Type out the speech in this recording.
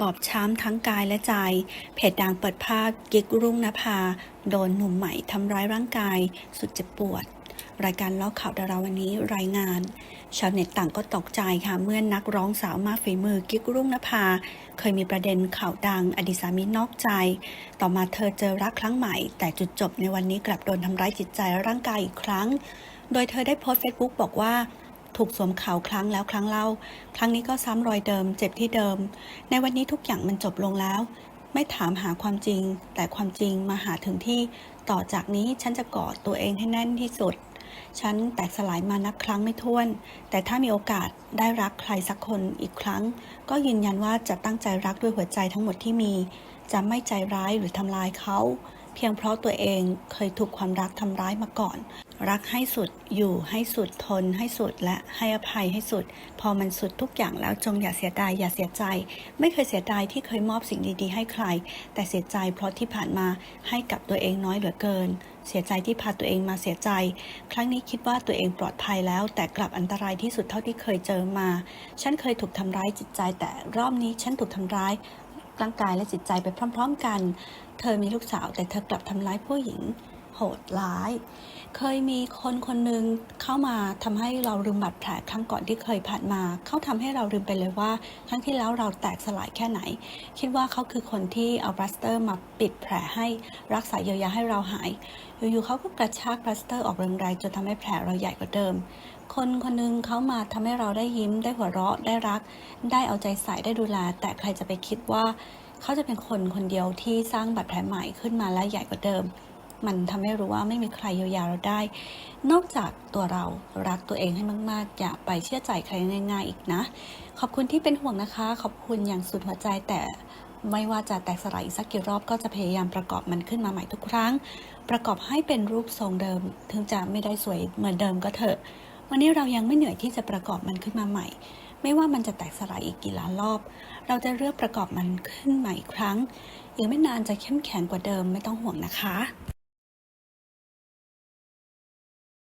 บอบช้ำทั้งกายและใจ เพจดังเปิดภาพกิ๊กรุ่งนภา โดนหนุ่มใหม่ทำร้ายร่างกาย สุดเจ็บปวด รายการเล่าข่าวดาราวันนี้รายงาน ชาวเน็ตต่างก็ตกใจค่ะ เมื่อนนักร้องสาวมากฝีมือกิ๊กรุ่งนภา เคยมีประเด็นข่าวดังอดีตสามีนอกใจ ต่อมาเธอเจอรักครั้งใหม่ แต่จุดจบในวันนี้กลับโดนทำร้ายจิตใจและร่างกายอีกครั้ง โดยเธอได้โพสต์เฟซบุ๊กบอกว่า ถูกสวมเขาครั้งแล้วครั้งเล่า ครั้งนี้ก็ซ้ำรอยเดิม เจ็บที่เดิม ในวันนี้ทุกอย่างมันจบลงแล้ว ไม่ถามหาความจริง แต่ความจริงมาหาถึงที่ ต่อจากนี้ฉันจะกอดตัวเองให้แน่นที่สุด ฉันแตกสลายมานับครั้งไม่ถ้วน แต่ถ้ามีโอกาสได้รักใครสักคนอีกครั้ง ก็ยืนยันว่าจะตั้งใจรักด้วยหัวใจทั้งหมดที่มี จะไม่ใจร้ายหรือทำลายเขา เพียงเพราะตัวเองเคยถูกความรักทำร้ายมาก่อน รักให้สุดอยู่ให้สุดทนให้สุดและให้อภัยให้สุด พอมันสุดทุกอย่างแล้วจงอย่าเสียดายอย่าเสียใจ ไม่เคยเสียดายที่เคยมอบสิ่งดีๆ ให้ใคร แต่เสียใจเพราะที่ผ่านมาให้กับตัวเองน้อยเหลือเกิน เสียใจที่พาตัวเองมาเสียใจ ครั้งนี้คิดว่าตัวเองปลอดภัยแล้ว แต่กลับอันตรายที่สุดเท่าที่เคยเจอมา ฉันเคยถูกทำร้ายจิตใจ แต่รอบนี้ฉันถูกทำร้ายร่างกายและจิตใจไปพร้อม ๆ กัน เธอมีลูกสาวแต่เธอกลับทำร้ายผู้หญิง โหดร้าย เคยมีคนคนหนึ่งเข้ามาทำให้เราลืมบาดแผลครั้งก่อนที่เคยผ่านมา เขาทำให้เราลืมไปเลยว่า ครั้งที่แล้วเราแตกสลายแค่ไหน คิดว่าเขาคือคนที่เอาปลาสเตอร์มาปิดแผลให้รักษาเยียวยาให้เราหาย อยู่ๆเขาก็กระชากปลาสเตอร์ออกแรงๆจนทำให้แผลเราใหญ่กว่าเดิม คนคนหนึงเขามาทำให้เราได้ยิ้มได้หัวเราะได้รัก ได้เอาใจใส่ได้ดูแล แต่ใครจะไปคิดว่าเขาจะเป็นคนคนเดียวที่สร้างบาดแผลใหม่ขึ้นมาและใหญ่กว่าเดิม มันทำให้รู้ว่าไม่มีใครเยียวยาเราได้ นอกจากตัวเรารักตัวเองให้มาก ๆ อย่าไปเชื่อใจใครง่าย ๆ อีกนะ ขอบคุณที่เป็นห่วงนะคะ ขอบคุณอย่างสุดหัวใจแต่ไม่ว่าจะแตกสลายอีกสักกี่รอบก็จะพยายามประกอบมันขึ้นมาใหม่ทุกครั้ง ประกอบให้เป็นรูปทรงเดิม ถึงจะไม่ได้สวยเหมือนเดิมก็เถอะ วันนี้เรายังไม่เหนื่อยที่จะประกอบมันขึ้นมาใหม่ ไม่ว่ามันจะแตกสลายอีกกี่ล้านรอบ เราจะเลือกประกอบมันขึ้นใหม่อีกครั้งอีกไม่นานจะเข้มแข็งกว่าเดิมไม่ต้องห่วงนะคะ